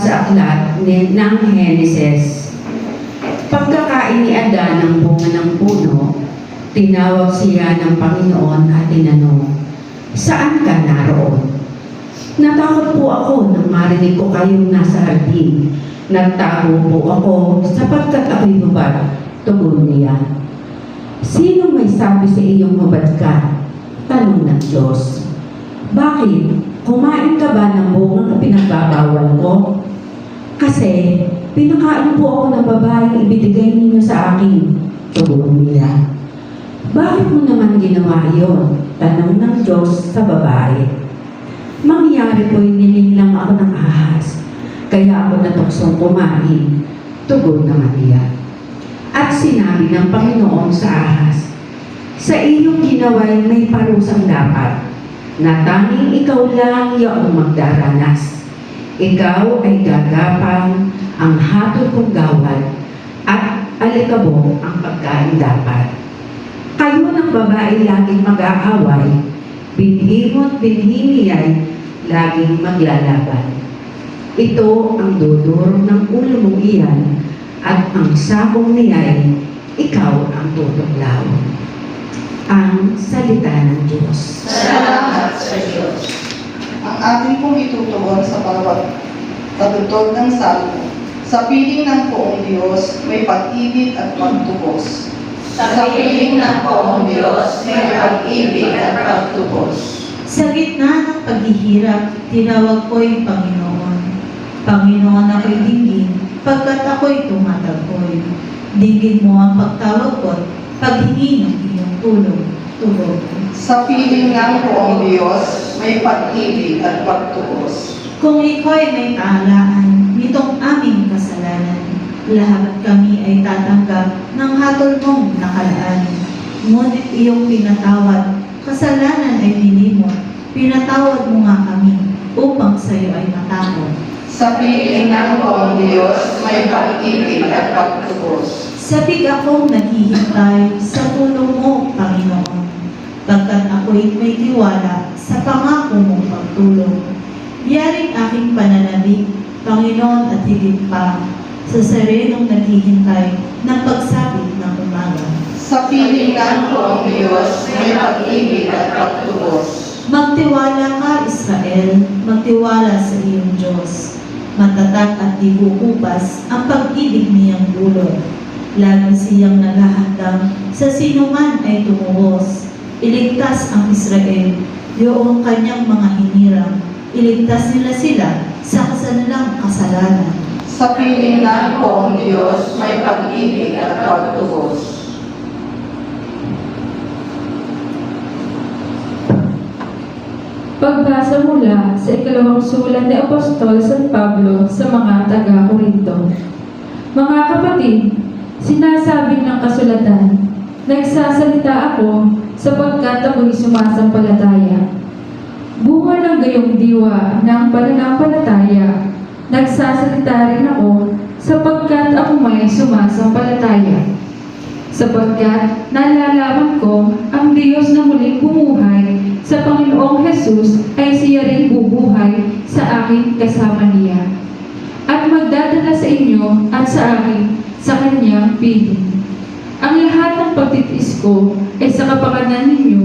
sa aklat ng Genesis. Pagkakain ni Adan ng bunga ng puno, tinawag siya ng Panginoon at tinanong, Saan ka naroon? Natakot po ako nang marinig ko kayong nasa hardin. Nagtago po ako sapagkat ako'y hubad. Tugon niya. Sino may sabi sa iyong hubad ka? Tanong ng Diyos. Bakit? Kumain ka ba ng ko? Kasi pinakain po ako ng babaeng ibinigay ninyo sa akin. Tugon niya. Bakit mo naman ginawa iyon? Tanong ng Diyos sa babae. Mangyari po'y nilinlang ako ng ahas, kaya ako natuksong kumain. Tugon naman niya. At sinabi ng Panginoon sa ahas, Sa iyong ginawa'y may parusang dapat, na tanging ikaw lang yaong magdaranas. Ikaw ay gagapang ang hatol kong gawad at alikabok ang pagkain dapat. Kayo ng babae laging mag-aaway, binhi mo't binhi niya'y laging maglalaban. Ito ang dudurog ng ulo mong iyan at ang sakong niya'y ikaw ang tutuglaw. Ang salita ng Diyos. Salamat sa Diyos. Ang ating pong itutugon sa bawat katutog ng salmo. Sa piling ng poong Diyos, may pag-ibig at pagtubos. Sa piling ng poong Diyos, may pag-ibig at pagtubos. Sa gitna ng paghihirap, tinawag ko'y Panginoon. Panginoon ako'y dinggin, pagkat ako'y tumatagpoy. Dinggin mo ang pagtawag ko't paghingi ng iyong tulong. Tulog. Sa piling ng poong Diyos, may pag-ibig at pagtubos. Kung ikaw'y may taalaan, nitong aming kasalanan, lahat kami ay tatanggap ng hatol mong nakalaan. Ngunit iyong pinatawad, kasalanan ay nilimot, pinatawad mo nga kami, upang sa'yo ay matakot. Sa piling ng poong Diyos, may pag-ibig at pagtubos. Sabik akong naghihintay sa tulong mo, Panginoon. Pagkat ako'y may tiwala sa pangako mong pagtulong. Yaring aking pananabik, Panginoon at higit pa, sa serenong naghihintay ng pagsapit ng umaga. Sa piling ng poong Diyos, may pag-ibig at pagtubos. Magtiwala ka, Israel, magtiwala sa iyong Diyos. Matatag at di bubukas ang pag-ibig niyang bulod. Lagi siyang naghahandang sa sinuman ay tumuhos. Iligtas ang Israel, yung kanyang mga hinirang. Iligtas nila sila sa kasalalang kasalanan. Sa piling ng poong Diyos, may pag-ibig at pagtubos. Pagbasa mula sa ikalawang sulat ni Apostol San Pablo sa mga taga-Korinto. Mga kapatid, sinasabi ng kasulatan, nagsasalita ako sapagkat ako'y sumasampalataya. Bunga ng gayong diwa ng pananampalataya, nagsasalita rin ako sapagkat ako may sumasampalataya. Sapagkat nalalaman ko ang Diyos na muling bumuhay sa Panginoong Jesus ay siya rin bubuhay sa akin kasama niya. At magdadala sa inyo at sa akin sa kanyang piling. Ang lahat ng pagtitiis ko ay sa kapakanan ninyo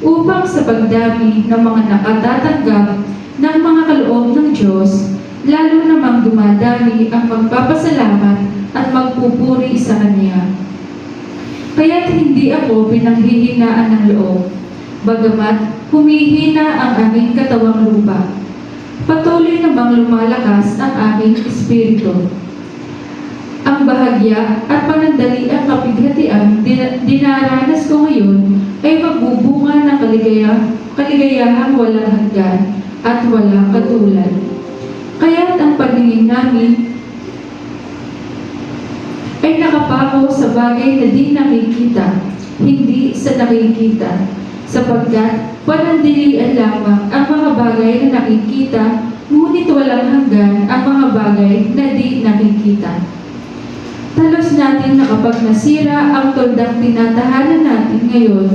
upang sa pagdami ng mga nakatatanggap ng mga kaloob ng Diyos, lalo namang dumadami ang magpapasalamat at magpupuri sa Kanya. Kaya't hindi ako pinanghihinaan ng loob, bagamat humihina ang aming katawang lupa. Patuloy namang lumalakas ang aming espiritu. Ang bahagya at panandaliang kapighatian din- dinaranas ko ngayon ay magbubunga ng kaligaya, kaligayahang walang hanggan at walang katulad. Kaya't ang paningin namin ay nakapako sa bagay na di nakikita, hindi sa nakikita, sapagkat panandalian lamang ang mga bagay na nakikita, ngunit walang hanggan ang mga bagay na di nakikita. Talos natin na kapag nasira ang toldang tinatahanan natin ngayon,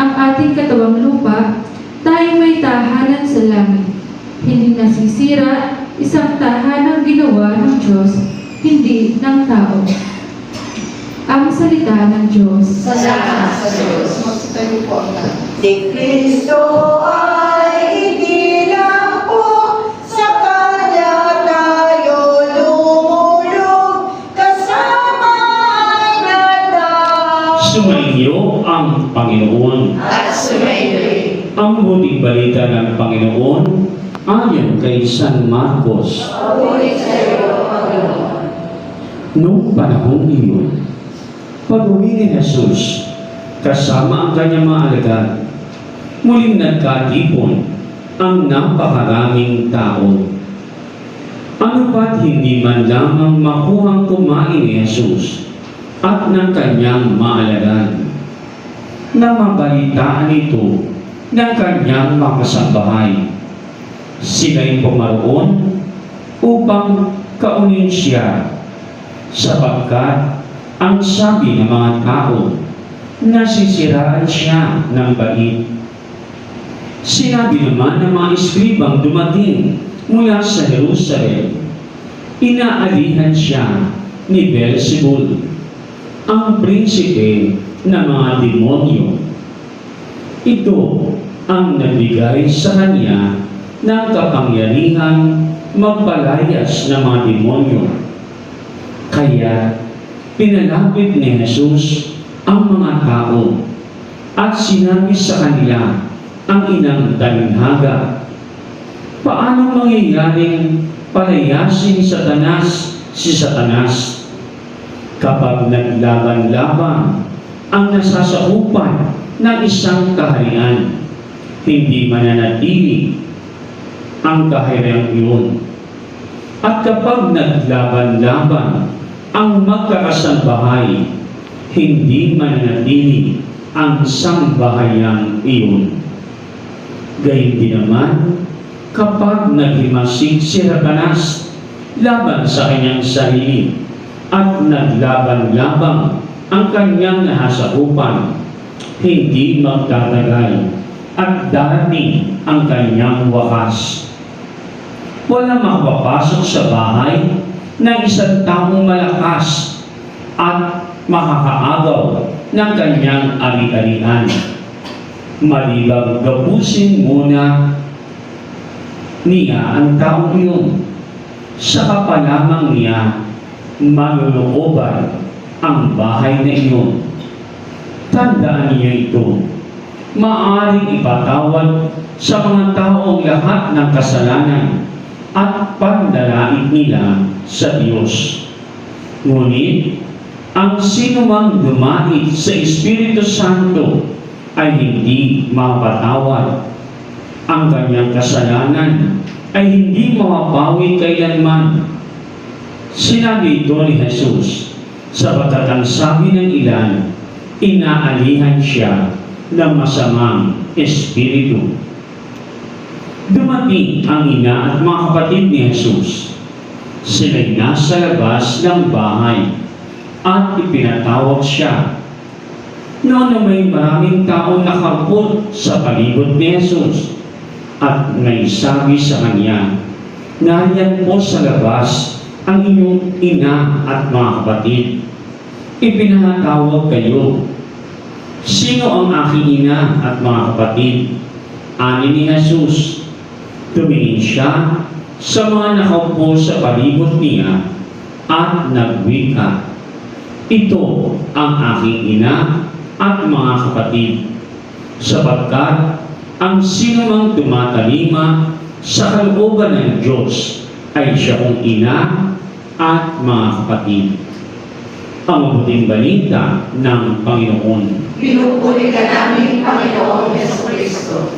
ang ating katawang lupa, tayo may tahanan sa langit. Hindi nasisira, isang tahanang ginawa ng Diyos, hindi ng tao. Ang salita ng Diyos. Salamat sa Diyos. Magsitayo po ang lahat. Si Kristo ay Panginoon. at sumayoy. Ang buting balita ng Panginoon ayon kay San Marcos. Paguli sa iyo, Panginoon. Noong panahon iyon, pag-uwi ni Jesus, kasama ang kanyang mga alagad, muling nagkatipon ang napakaraming tao. Ano ba't hindi man lamang makuhang kumain ni Jesus at ng kanyang mga alagad? Na mabalitaan ito ng kanyang makasambahay. Sila'y pumaroon upang kaunin siya sapagkat ang sabi ng mga tao, nasisiraan siya ng bait. Sinabi naman ng mga eskribang dumating mula sa Jerusalem, inaalihan siya ni Beelzebul, ang prinsipe ng mga demonyo. Ito ang nagbigay sa kanya ng kapangyarihan magpalayas ng mga demonyo. Kaya, pinalapit ni Jesus ang mga tao at sinabi sa kanila ang inang talinghaga, Paano mangyayaring palayasin Satanas si Satanas kapag naglaban-laban ang nasasakupan ng isang kaharian, hindi mananatili ang kaharian iyon. At kapag naglaban-laban ang magkakasambahay, hindi mananatili ang sambahayan iyon. Gayun din naman, kapag naghimasig si Satanas laban sa kanyang sarili at naglaban-labang ang kanyang nahasakupan, hindi magtatagal at darating ang kanyang wakas. Wala makapapasok sa bahay ng isang taong malakas at makakaagaw ng kanyang ari-arian. Malibang gapusin muna niya ang taong iyon. Saka pa lamang niya malulooban ang bahay na iyon. Tandaan niyo ito. Maaring ipatawad sa mga taong lahat ng kasalanan at pandalait nila sa Diyos. Ngunit, ang sinumang dumait sa Espiritu Santo ay hindi mapatawad. Ang kanyang kasalanan ay hindi mapapawi kailanman. Sinabi ito ni Jesus, sapagat ang sabi ng ilan, inaalihan siya ng masamang espiritu. Dumating ang ina at mga kapatid ni Jesus. Sila'y nasa labas ng bahay at ipinatawag siya. Noon na may maraming taong nakapot sa palibot ni Jesus at may sabi sa kanya, Nariyan po sa labas ang inyong ina at mga kapatid. Ipinatawag kayo. Sino ang aking ina at mga kapatid? Ani ni Jesus. Tumingin siya sa mga nakaupo sa palibot niya at nagwika. Ito ang aking ina at mga kapatid. Sapagkat ang sinumang tumatalima sa kalooban ng Diyos ay siya kong ina at mga kapatid. Ang mabuting balita ng Panginoon. Pinupuli ka namin, Panginoong Yeso Kristo.